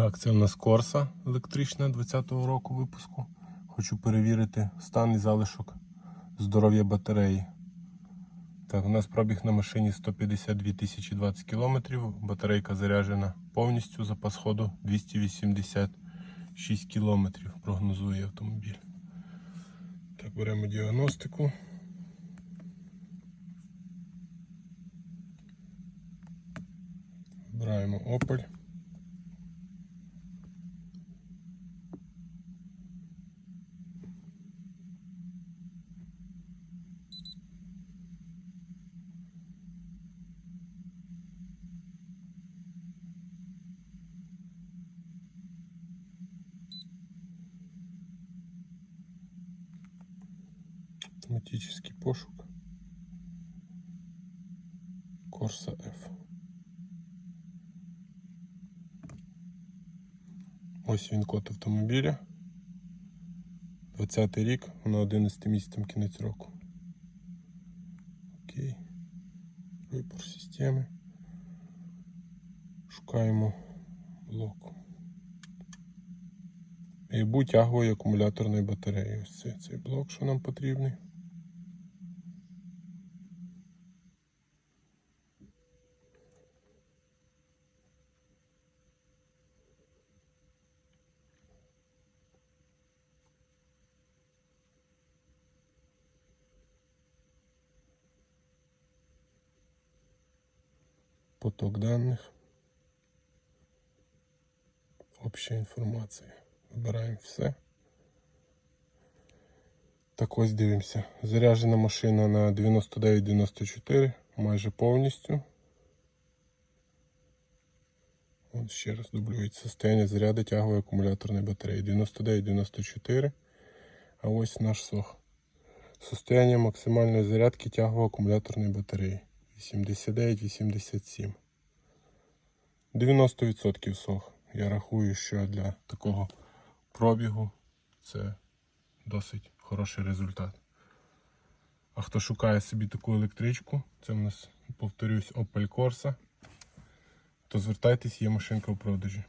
Так, це у нас Корса електрична 20-го року випуску. Хочу перевірити стан і залишок здоров'я батареї. Так, у нас пробіг на машині 152 тисячі 20 кілометрів. Батарейка заряджена повністю. Запас ходу 286 кілометрів. Прогнозує автомобіль. Так, беремо діагностику. Вибираємо Opel. Автоматический пошук. Corsa F. Ось він код автомобіля. 20 рік, на 11 місяцем кінець року. Окей. Вибор системи. Шукаємо блок. І будь тягової акумуляторної батареї. Ось це цей блок, що нам потрібний. Поток даних. Обща інформація. Вибираємо все. Так ось дивимося. Заряджена машина на 99-94, майже повністю. От ще раз дублюється состояние заряду тягової акумуляторної батареї 99-94. А ось наш сох. Состояние максимальної зарядки тягової акумуляторної батареї 89-87. 90% сох. Я рахую, що для такого пробігу це досить хороший результат. А хто шукає собі таку електричку, це в нас, повторюсь, Opel Corsa, то звертайтесь, є машинка в продажі.